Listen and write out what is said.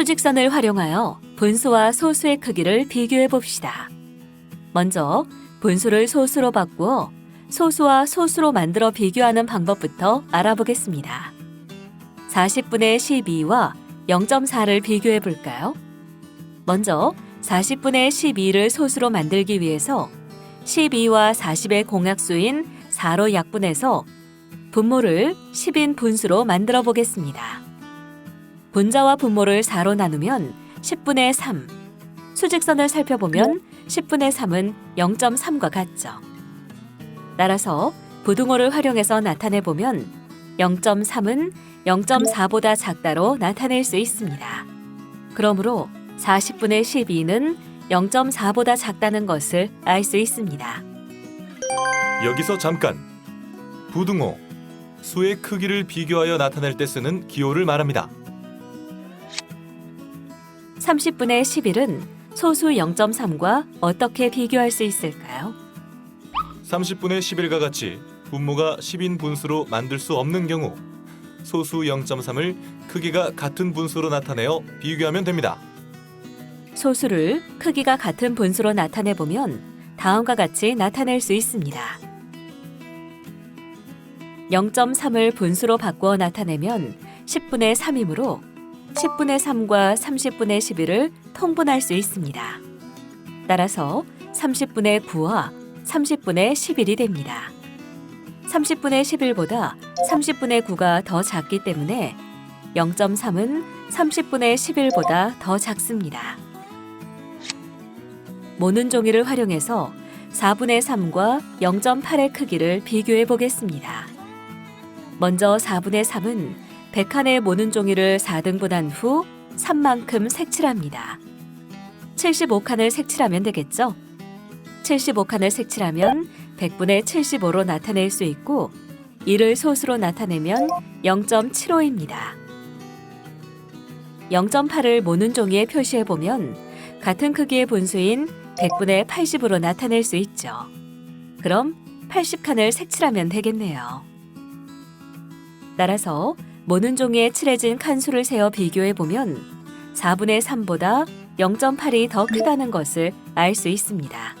수직선을 활용하여 분수와 소수의 크기를 비교해 봅시다. 먼저 분수를 소수로 바꾸어 소수와 소수로 만들어 비교하는 방법부터 알아보겠습니다. 40분의 12와 0.4를 비교해 볼까요? 먼저 40분의 12를 소수로 만들기 위해서 12와 40의 공약수인 4로 약분해서 분모를 10인 분수로 만들어 보겠습니다. 분자와 분모를 4로 나누면 10분의 3. 수직선을 살펴보면 10분의 3은 0.3과 같죠. 따라서 부등호를 활용해서 나타내 보면 0.3은 0.4보다 작다로 나타낼 수 있습니다. 그러므로 40분의 12는 0.4보다 작다는 것을 알 수 있습니다. 여기서 잠깐. 부등호 수의 크기를 비교하여 나타낼 때 쓰는 기호를 말합니다. 30분의 11은 소수 0.3과 어떻게 비교할 수 있을까요? 30분의 11과 같이 분모가 10인 분수로 만들 수 없는 경우 소수 0.3을 크기가 같은 분수로 나타내어 비교하면 됩니다. 소수를 크기가 같은 분수로 나타내 보면 다음과 같이 나타낼 수 있습니다. 0.3을 분수로 바꾸어 나타내면 10분의 3이므로 10분의 3과 30분의 11을 통분할 수 있습니다. 따라서 30분의 9와 30분의 11이 됩니다. 30분의 11보다 30분의 9가 더 작기 때문에 0.3은 30분의 11보다 더 작습니다. 모는 종이를 활용해서 4분의 3과 0.8의 크기를 비교해 보겠습니다. 먼저 4분의 3은 100칸의 모는 종이를 4등분한 후 3만큼 색칠합니다. 75칸을 색칠하면 되겠죠? 75칸을 색칠하면 100분의 75로 나타낼 수 있고 이를 소수로 나타내면 0.75입니다. 0.8을 모는 종이에 표시해 보면 같은 크기의 분수인 100분의 80으로 나타낼 수 있죠. 그럼 80칸을 색칠하면 되겠네요. 따라서 모는 종이에 칠해진 칸수를 세어 비교해 보면 4분의 3보다 0.8이 더 크다는 것을 알 수 있습니다.